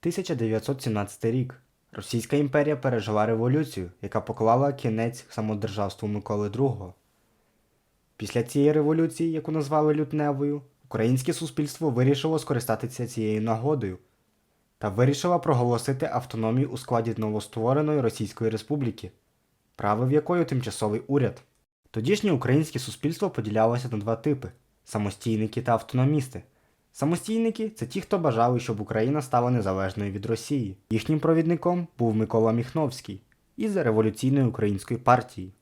1917 рік. Російська імперія пережила революцію, яка поклала кінець самодержавству Миколи II. Після цієї революції, яку назвали лютневою, українське суспільство вирішило скористатися цією нагодою та вирішило проголосити автономію у складі новоствореної Російської Республіки, правив якою тимчасовий уряд. Тодішнє українське суспільство поділялося на два типи самостійники та автономісти. Самостійники це ті, хто бажали, щоб Україна стала незалежною від Росії. Їхнім провідником був Микола Міхновський із революційної української партії.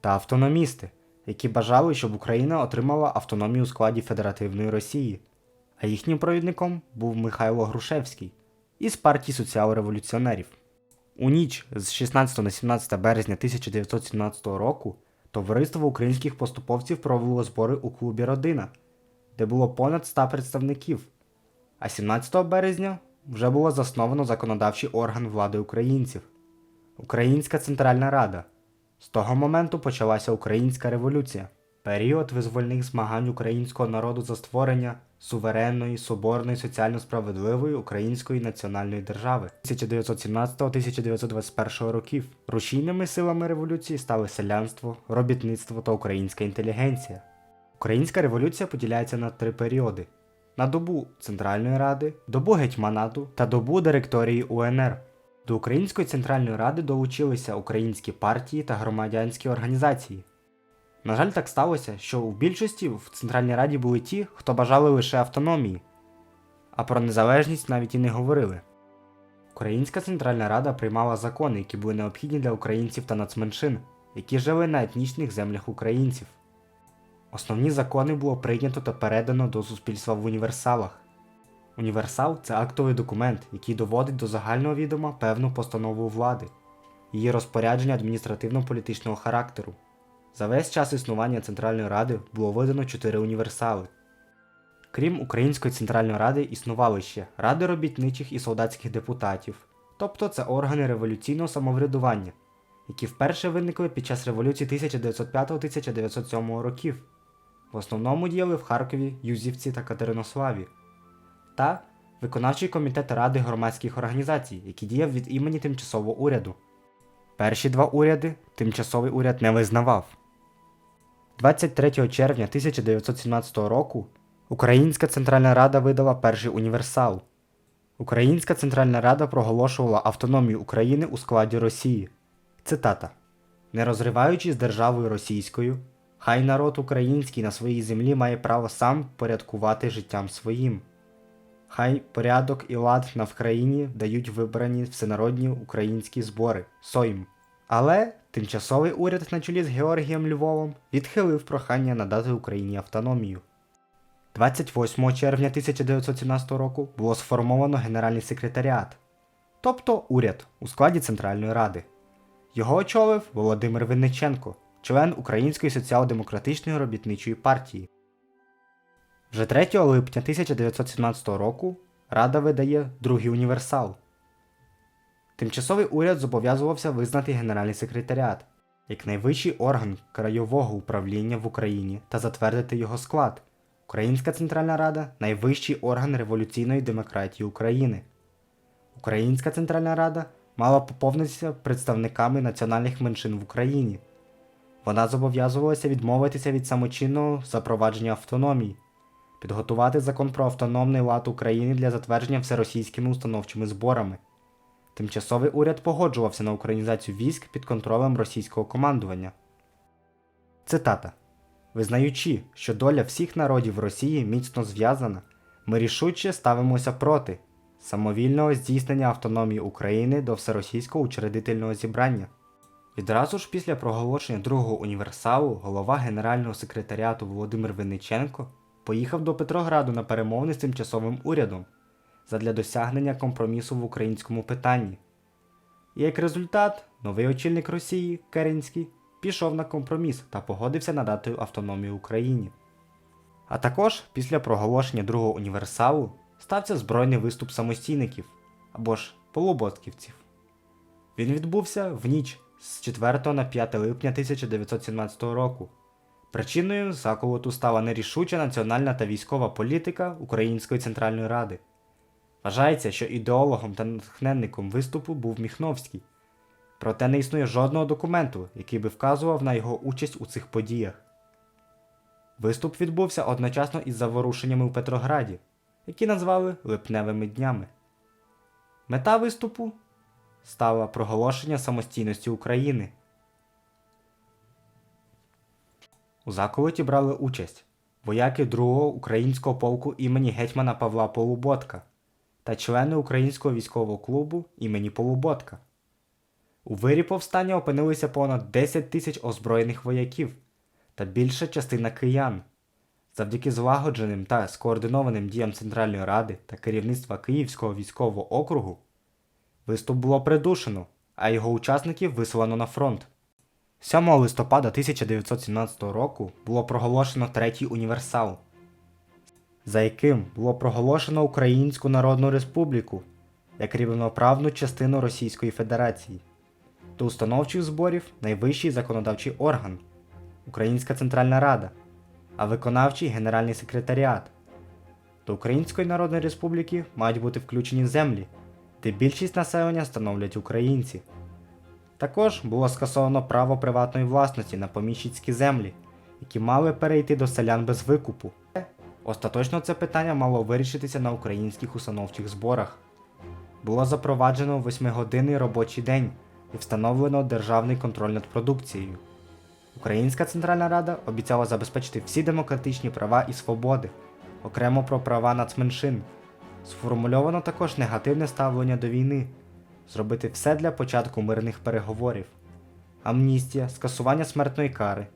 Та автономісти, які бажали, щоб Україна отримала автономію у складі Федеративної Росії. А їхнім провідником був Михайло Грушевський із партії соціал-революціонерів. У ніч з 16 на 17 березня 1917 року товариство українських поступовців провело збори у клубі Родина, де було понад 100 представників. А 17 березня вже було засновано законодавчий орган влади українців Українська Центральна Рада. З того моменту почалася Українська революція, період визвольних змагань українського народу за створення суверенної, соборної, соціально справедливої української національної держави 1917-1921 років. Рушійними силами революції стали селянство, робітництво та українська інтелігенція. Українська революція поділяється на три періоди: на добу Центральної Ради, добу гетьманату та добу директорії УНР. До Української Центральної Ради долучилися українські партії та громадянські організації. На жаль, так сталося, що у більшості в Центральній Раді були ті, хто бажали лише автономії, а про незалежність навіть і не говорили. Українська Центральна Рада приймала закони, які були необхідні для українців та нацменшин, які жили на етнічних землях українців. Основні закони було прийнято та передано до суспільства в універсалах. Універсал це актовий документ, який доводить до загального відома певну постанову влади, її розпорядження адміністративно-політичного характеру. За весь час існування Центральної Ради було видано чотири універсали. Крім Української Центральної Ради існували ще Ради робітничих і солдатських депутатів, тобто це органи революційного самоврядування, які вперше виникли під час революції 1905-1907 років. В основному діяли в Харкові, Юзівці та Катеринославі, та виконавчий комітет Ради громадських організацій, який діяв від імені тимчасового уряду. Перші два уряди тимчасовий уряд не визнавав. 23 червня 1917 року Українська Центральна Рада видала перший універсал. Українська Центральна Рада проголошувала автономію України у складі Росії. Цитата: Не розриваючись з державою російською, хай народ український на своїй землі має право сам порядкувати життям своїм. Хай порядок і лад на Вкраїні дають вибрані всенародні українські збори Сойм. Але тимчасовий уряд на чолі з Георгієм Львовом відхилив прохання надати Україні автономію. 28 червня 1917 року було сформовано Генеральний секретаріат, тобто уряд у складі Центральної Ради. Його очолив Володимир Винниченко, член Української соціал-демократичної робітничої партії. Вже 3 липня 1917 року Рада видає другий універсал. Тимчасовий уряд зобов'язувався визнати Генеральний секретаріат як найвищий орган краєвого управління в Україні та затвердити його склад. Українська Центральна Рада найвищий орган революційної демократії України. Українська Центральна Рада мала поповнитися представниками національних меншин в Україні. Вона зобов'язувалася відмовитися від самочинного запровадження автономії, підготувати закон про автономний лад України для затвердження всеросійськими установчими зборами. Тимчасовий уряд погоджувався на українізацію військ під контролем російського командування. Цитата Визнаючи, що доля всіх народів Росії міцно зв'язана, ми рішуче ставимося проти самовільного здійснення автономії України до всеросійського учредительного зібрання. Відразу ж після проголошення другого універсалу голова Генерального секретаріату Володимир Винниченко поїхав до Петрограду на перемовини з тимчасовим урядом задля досягнення компромісу в українському питанні. І як результат, новий очільник Росії Керенський пішов на компроміс та погодився надати автономію Україні. А також після проголошення другого універсалу стався збройний виступ самостійників або ж полуботківців. Він відбувся в ніч з 4 на 5 липня 1917 року. Причиною заколоту стала нерішуча національна та військова політика Української Центральної Ради. Вважається, що ідеологом та натхненником виступу був Міхновський. Проте не існує жодного документу, який би вказував на його участь у цих подіях. Виступ відбувся одночасно із заворушеннями у Петрограді, які назвали липневими днями. Мета виступу стала проголошення самостійності України. У заколоті брали участь вояки 2-го українського полку імені гетьмана Павла Полуботка та члени українського військового клубу імені Полуботка. У вирі повстання опинилися понад 10 тисяч озброєних вояків та більша частина киян. Завдяки злагодженим та скоординованим діям Центральної Ради та керівництва Київського військового округу виступ було придушено, а його учасників вислано на фронт. 7 листопада 1917 року було проголошено Третій універсал, за яким було проголошено Українську Народну Республіку як рівноправну частину Російської Федерації. До установчих зборів найвищий законодавчий орган Українська Центральна Рада, а виконавчий Генеральний секретаріат. До Української Народної Республіки мають бути включені землі, де більшість населення становлять українці. Також було скасовано право приватної власності на поміщицькі землі, які мали перейти до селян без викупу. Остаточно це питання мало вирішитися на українських установчих зборах. Було запроваджено восьмигодинний робочий день і встановлено державний контроль над продукцією. Українська Центральна Рада обіцяла забезпечити всі демократичні права і свободи, окремо про права нацменшин. Сформульовано також негативне ставлення до війни, зробити все для початку мирних переговорів, амністія, скасування смертної кари,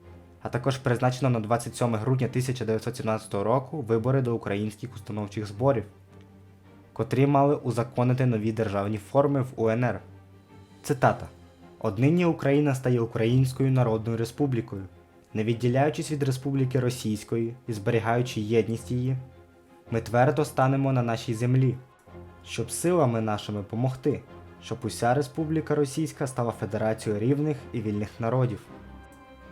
а також призначено на 27 грудня 1917 року вибори до українських установчих зборів, котрі мали узаконити нові державні форми в УНР. Цитата. Однині Україна стає Українською Народною Республікою, не відділяючись від Республіки Російської і зберігаючи єдність її, ми твердо станемо на нашій землі, щоб силами нашими помогти, щоб уся Республіка Російська стала федерацією рівних і вільних народів.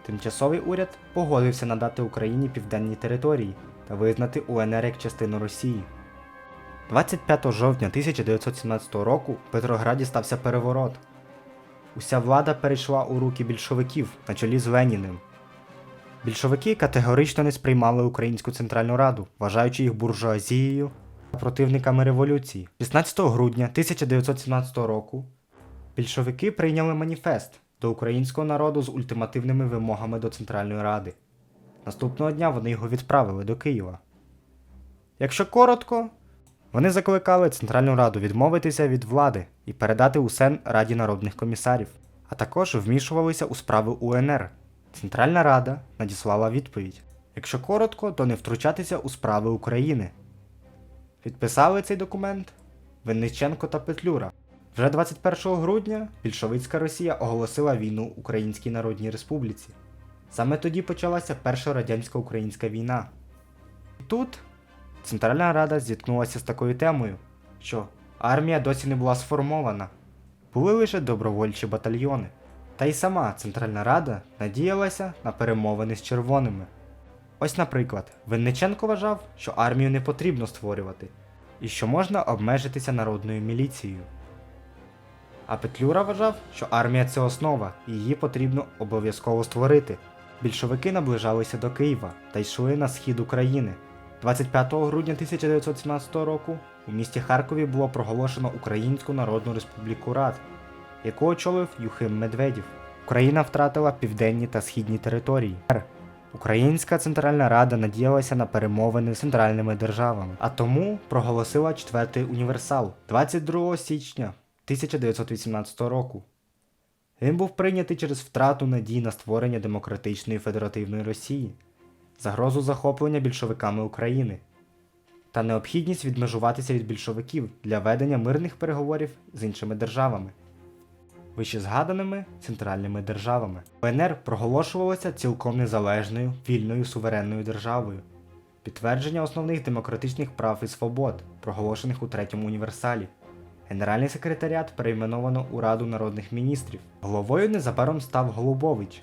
Тимчасовий уряд погодився надати Україні південні території та визнати УНР як частину Росії. 25 жовтня 1917 року в Петрограді стався переворот. Уся влада перейшла у руки більшовиків на чолі з Леніним. Більшовики категорично не сприймали Українську Центральну Раду, вважаючи їх буржуазією та противниками революції. 16 грудня 1917 року більшовики прийняли маніфест до українського народу з ультимативними вимогами до Центральної Ради. Наступного дня вони його відправили до Києва. Якщо коротко, вони закликали Центральну Раду відмовитися від влади і передати усе Раді народних комісарів, а також вмішувалися у справи УНР. Центральна Рада надіслала відповідь: якщо коротко, то не втручатися у справи України. Підписали цей документ Винниченко та Петлюра. Вже 21 грудня більшовицька Росія оголосила війну Українській Народній Республіці. Саме тоді почалася Перша радянсько-українська війна. І тут Центральна Рада зіткнулася з такою темою, що армія досі не була сформована, були лише добровольчі батальйони. Та й сама Центральна Рада надіялася на перемовини з червоними. Ось, наприклад, Винниченко вважав, що армію не потрібно створювати, і що можна обмежитися народною міліцією. А Петлюра вважав, що армія це основа, і її потрібно обов'язково створити. Більшовики наближалися до Києва та йшли на схід України. 25 грудня 1917 року у місті Харкові було проголошено Українську Народну Республіку Рад, яку очолив Юхим Медведів. Україна втратила південні та східні території. Українська Центральна Рада надіялася на перемовини з центральними державами, а тому проголосила четвертий універсал 22 січня 1918 року. Він був прийнятий через втрату надій на створення демократичної федеративної Росії, загрозу захоплення більшовиками України та необхідність відмежуватися від більшовиків для ведення мирних переговорів з іншими державами, вищезгаданими центральними державами. УНР проголошувалося цілком незалежною, вільною суверенною державою, підтвердження основних демократичних прав і свобод, проголошених у третьому універсалі. Генеральний секретаріат перейменовано у Раду народних міністрів. Головою незабаром став Голубович.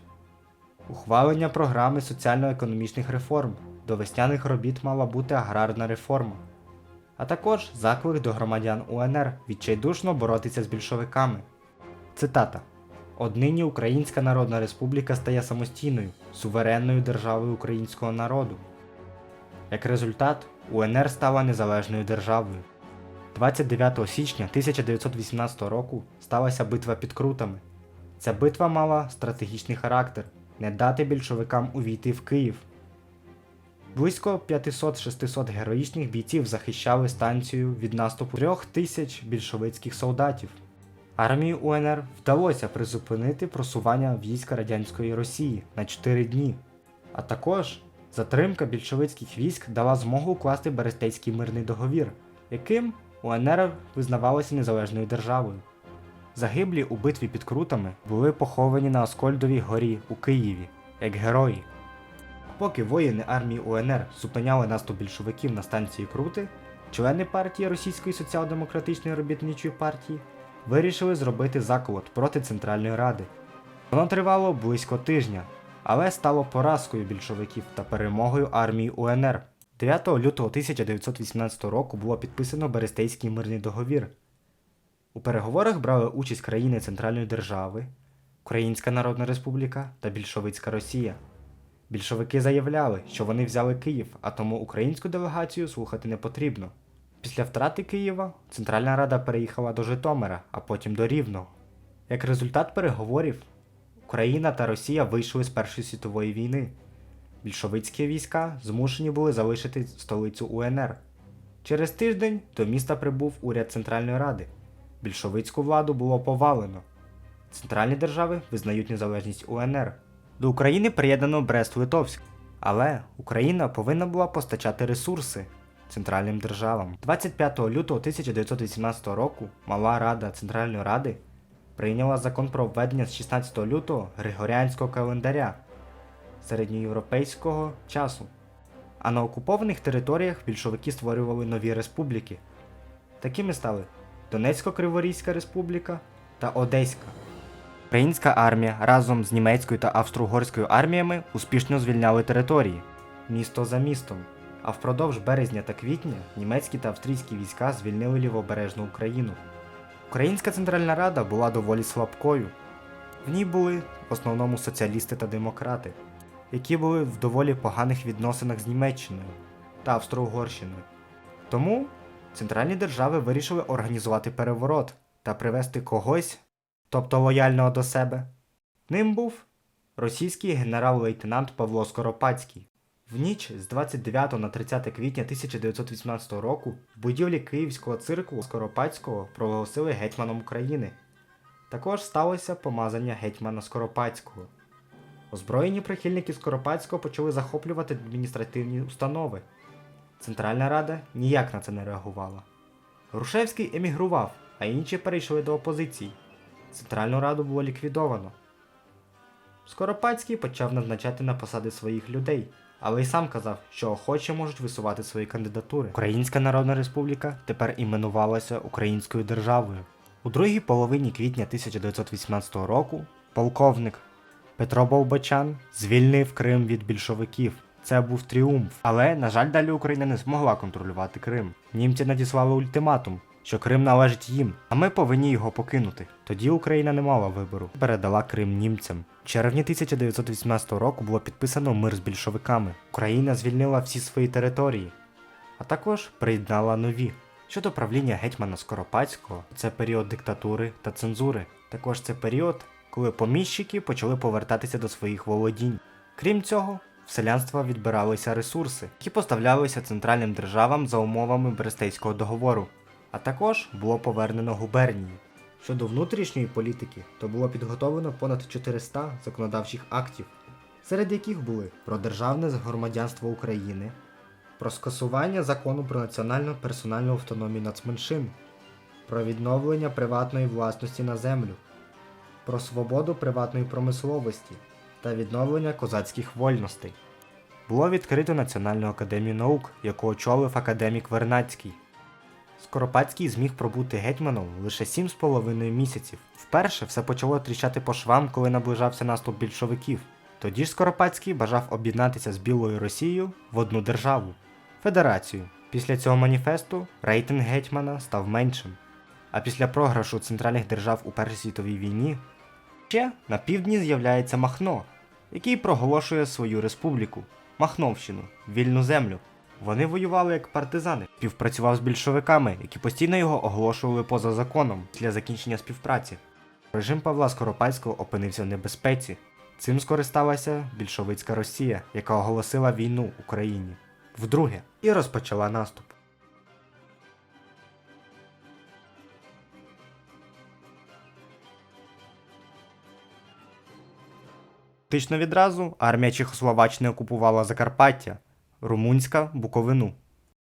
Ухвалення програми соціально-економічних реформ. До весняних робіт мала бути аграрна реформа. а також заклик до громадян УНР відчайдушно боротися з більшовиками. Цитата. Однині Українська Народна Республіка стає самостійною, суверенною державою українського народу. Як результат, УНР стала незалежною державою. 29 січня 1918 року сталася битва під Крутами. Ця битва мала стратегічний характер не дати більшовикам увійти в Київ. Близько 500-600 героїчних бійців захищали станцію від наступу трьох тисяч більшовицьких солдатів. Армії УНР вдалося призупинити просування війська радянської Росії на 4 дні, а також затримка більшовицьких військ дала змогу укласти Берестейський мирний договір, яким УНР визнавалася незалежною державою. Загиблі у битві під Крутами були поховані на Оскольдовій горі у Києві як герої. Поки воїни армії УНР зупиняли наступ більшовиків на станції Крути, члени партії Російської соціал-демократичної робітничої партії вирішили зробити заколот проти Центральної Ради. Воно тривало близько тижня, але стало поразкою більшовиків та перемогою армії УНР. 9 лютого 1918 року було підписано Берестейський мирний договір. У переговорах брали участь країни Центральної держави, Українська Народна Республіка та Більшовицька Росія. Більшовики заявляли, що вони взяли Київ, а тому українську делегацію слухати не потрібно. Після втрати Києва Центральна Рада переїхала до Житомира, а потім до Рівного. Як результат переговорів, Україна та Росія вийшли з Першої світової війни. Більшовицькі війська змушені були залишити столицю УНР. Через тиждень до міста прибув уряд Центральної Ради. Більшовицьку владу було повалено. Центральні держави визнають незалежність УНР. До України приєднано Брест-Литовськ, але Україна повинна була постачати ресурси центральним державам. 25 лютого 1918 року Мала Рада Центральної Ради прийняла закон про введення з 16 лютого Григоріанського календаря середньоєвропейського часу. А на окупованих територіях більшовики створювали нові республіки. Такими стали Донецько-Криворізька республіка та Одеська. Українська армія разом з німецькою та австро-угорською арміями успішно звільняли території, місто за містом. А впродовж березня та квітня німецькі та австрійські війська звільнили лівобережну Україну. Українська Центральна Рада була доволі слабкою. В ній були в основному соціалісти та демократи, які були в доволі поганих відносинах з Німеччиною та Австро-Угорщиною. Тому центральні держави вирішили організувати переворот та привести когось, тобто лояльного до себе. Ним був російський генерал-лейтенант Павло Скоропадський. В ніч з 29 на 30 квітня 1918 року будівлі Київського цирку Скоропадського проголосили гетьманом України. Також сталося помазання гетьмана Скоропадського. Озброєні прихильники Скоропадського почали захоплювати адміністративні установи. Центральна Рада ніяк на це не реагувала. Грушевський емігрував, а інші перейшли до опозиції. Центральну раду було ліквідовано. Скоропадський почав назначати на посади своїх людей, але й сам казав, що охочі можуть висувати свої кандидатури. Українська Народна Республіка тепер іменувалася Українською державою. У другій половині квітня 1918 року полковник Петро Болбочан звільнив Крим від більшовиків. Це був тріумф. Але, на жаль, далі Україна не змогла контролювати Крим. Німці надіслали ультиматум, що Крим належить їм, а ми повинні його покинути. Тоді Україна не мала вибору, передала Крим німцям. В червні 1918 року було підписано мир з більшовиками. Україна звільнила всі свої території, а також приєднала нові. Щодо правління гетьмана Скоропадського, це період диктатури та цензури. Також це період, коли поміщики почали повертатися до своїх володінь. Крім цього, в селянства відбиралися ресурси, які поставлялися центральним державам за умовами Брестейського договору, а також було повернено губернії. Щодо внутрішньої політики, то було підготовлено понад 400 законодавчих актів, серед яких були про державне громадянство України, про скасування закону про національну персональну автономію нацменшин, про відновлення приватної власності на землю, про свободу приватної промисловості та відновлення козацьких вольностей. Було відкрито Національну академію наук, яку очолив академік Вернацький. Скоропадський зміг пробути гетьманом лише сім з половиною місяців. Вперше все почало тріщати по швам, коли наближався наступ більшовиків. Тоді ж Скоропадський бажав об'єднатися з Білою Росією в одну державу федерацію. Після цього маніфесту рейтинг гетьмана став меншим. А після програшу центральних держав у Першій світовій війні ще на півдні з'являється Махно, який проголошує свою республіку Махновщину, вільну землю. Вони воювали як партизани, співпрацював з більшовиками, які постійно його оголошували поза законом після закінчення співпраці. Режим Павла Скоропадського опинився в небезпеці. Цим скористалася більшовицька Росія, яка оголосила війну Україні вдруге і розпочала наступ. Фактично відразу армія Чехословаччини окупувала Закарпаття, Румунська Буковину.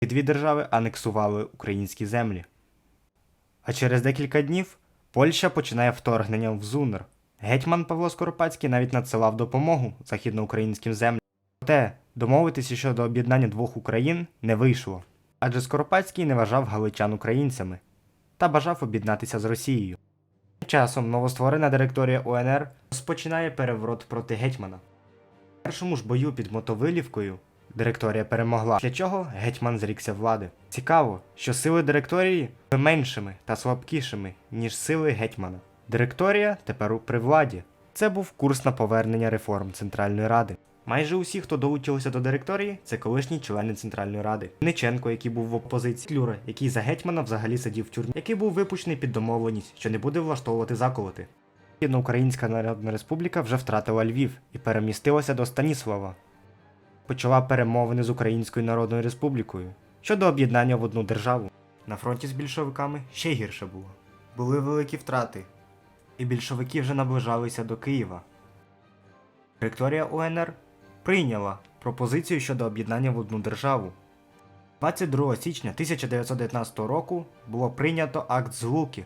Ці дві держави анексували українські землі. А через декілька днів Польща починає вторгнення в Зунер. Гетьман Павло Скоропадський навіть надсилав допомогу західноукраїнським землям. Проте домовитися щодо об'єднання двох Україн не вийшло, адже Скоропадський не вважав галичан українцями та бажав об'єднатися з Росією. Тим часом новостворена директорія УНР розпочинає переворот проти гетьмана. В першому ж бою під Мотовилівкою директорія перемогла, після чого гетьман зрікся влади. Цікаво, що сили директорії були меншими та слабкішими, ніж сили гетьмана. Директорія тепер при владі. Це був курс на повернення реформ Центральної Ради. Майже усі, хто долучилися до директорії, це колишні члени Центральної Ради. Неченко, який був в опозиції, Клюра, який за гетьмана взагалі сидів в тюрмі, який був випущений під домовленість, що не буде влаштовувати заколоти. Українська Народна Республіка вже втратила Львів і перемістилася до Станіслава. Почала перемовини з Українською Народною Республікою щодо об'єднання в одну державу. На фронті з більшовиками ще гірше було. Були великі втрати, і більшовики вже наближалися до Києва. Директорія УНР прийняла пропозицію щодо об'єднання в одну державу. 22 січня 1919 року було прийнято акт злуки.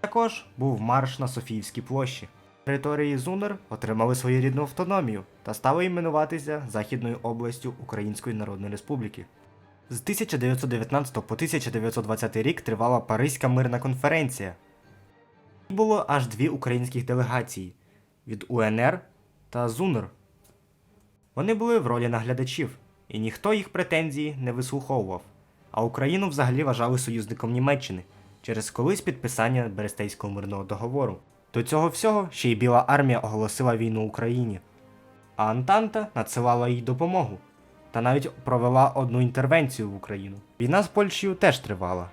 Також був марш на Софіївській площі. Території Зунер отримали свою рідну автономію та стали іменуватися Західною областю Української Народної Республіки. З 1919 по 1920 рік тривала Паризька мирна конференція. Було аж дві українських делегації від УНР та ЗУНР. Вони були в ролі наглядачів, і ніхто їх претензії не вислуховував, а Україну взагалі вважали союзником Німеччини через колись підписання Берестейського мирного договору. До цього всього ще й Біла армія оголосила війну Україні, а Антанта надсилала їй допомогу та навіть провела одну інтервенцію в Україну. Війна з Польщею теж тривала.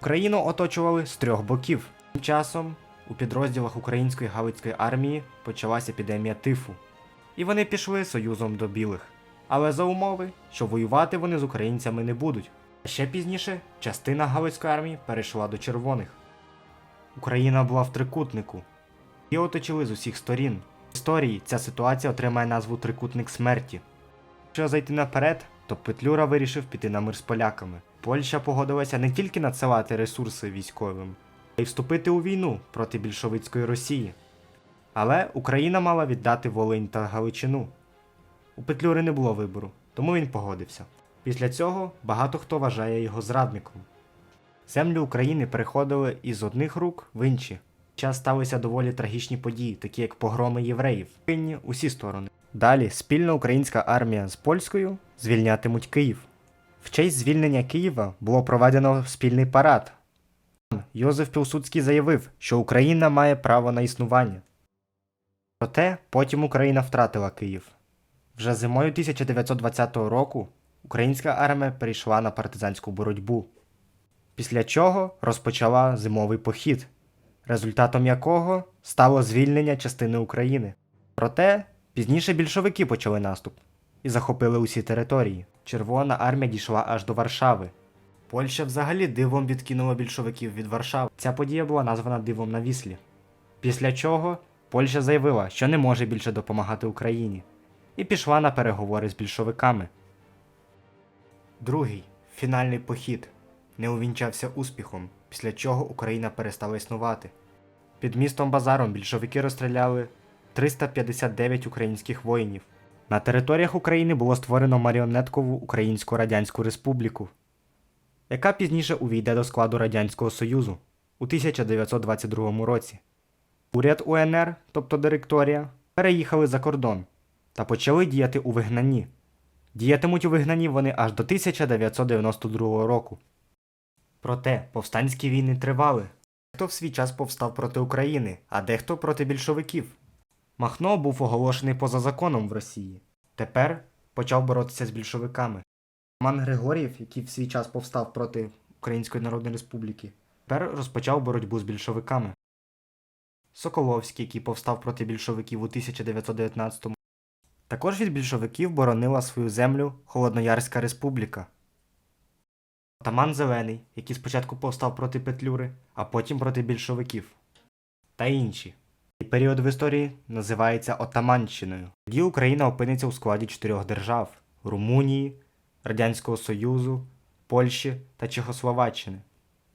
Україну оточували з трьох боків. Тим часом у підрозділах української галицької армії почалася епідемія тифу, і вони пішли союзом до білих. Але за умови, що воювати вони з українцями не будуть. Ще пізніше частина галицької армії перейшла до червоних. Україна була в трикутнику. Її оточили з усіх сторін. В історії ця ситуація отримає назву Трикутник смерті. Якщо зайти наперед, то Петлюра вирішив піти на мир з поляками. Польща погодилася не тільки надсилати ресурси військовим, а й вступити у війну проти більшовицької Росії. Але Україна мала віддати Волинь та Галичину. У Петлюри не було вибору, тому він погодився. Після цього багато хто вважає його зрадником. Землі України переходили із одних рук в інші. Час сталися доволі трагічні події, такі як погроми євреїв. Винні усі сторони. Далі спільна українська армія з польською звільнятимуть Київ. В честь звільнення Києва було проведено спільний парад. Йозеф Пілсудський заявив, що Україна має право на існування. Проте потім Україна втратила Київ. Вже зимою 1920 року українська армія перейшла на партизанську боротьбу, після чого розпочала зимовий похід, результатом якого стало звільнення частини України. Проте пізніше більшовики почали наступ і захопили усі території. Червона армія дійшла аж до Варшави. Польща взагалі дивом відкинула більшовиків від Варшави. Ця подія була названа дивом на віслі. Після чого Польща заявила, що не може більше допомагати Україні, і пішла на переговори з більшовиками. Другий фінальний похід не увінчався успіхом, після чого Україна перестала існувати. Під містом Базаром більшовики розстріляли 359 українських воїнів. На територіях України було створено маріонеткову Українську Радянську Республіку, яка пізніше увійде до складу Радянського Союзу у 1922 році. Уряд УНР, тобто директорія, переїхали за кордон та почали діяти у вигнанні. Діятимуть у вигнанні вони аж до 1992 року. Проте повстанські війни тривали. Хто в свій час повстав проти України, а дехто проти більшовиків. Махно був оголошений поза законом в Росії. Тепер почав боротися з більшовиками. Роман Григорієв, який в свій час повстав проти Української Народної Республіки, тепер розпочав боротьбу з більшовиками. Соколовський, який повстав проти більшовиків у 1919 Також від більшовиків боронила свою землю Холодноярська республіка. Отаман Зелений, який спочатку повстав проти Петлюри, а потім проти більшовиків. Та інші. Цей період в історії називається Отаманщиною. Тоді Україна опиниться у складі чотирьох держав Румунії, Радянського Союзу, Польщі та Чехословаччини.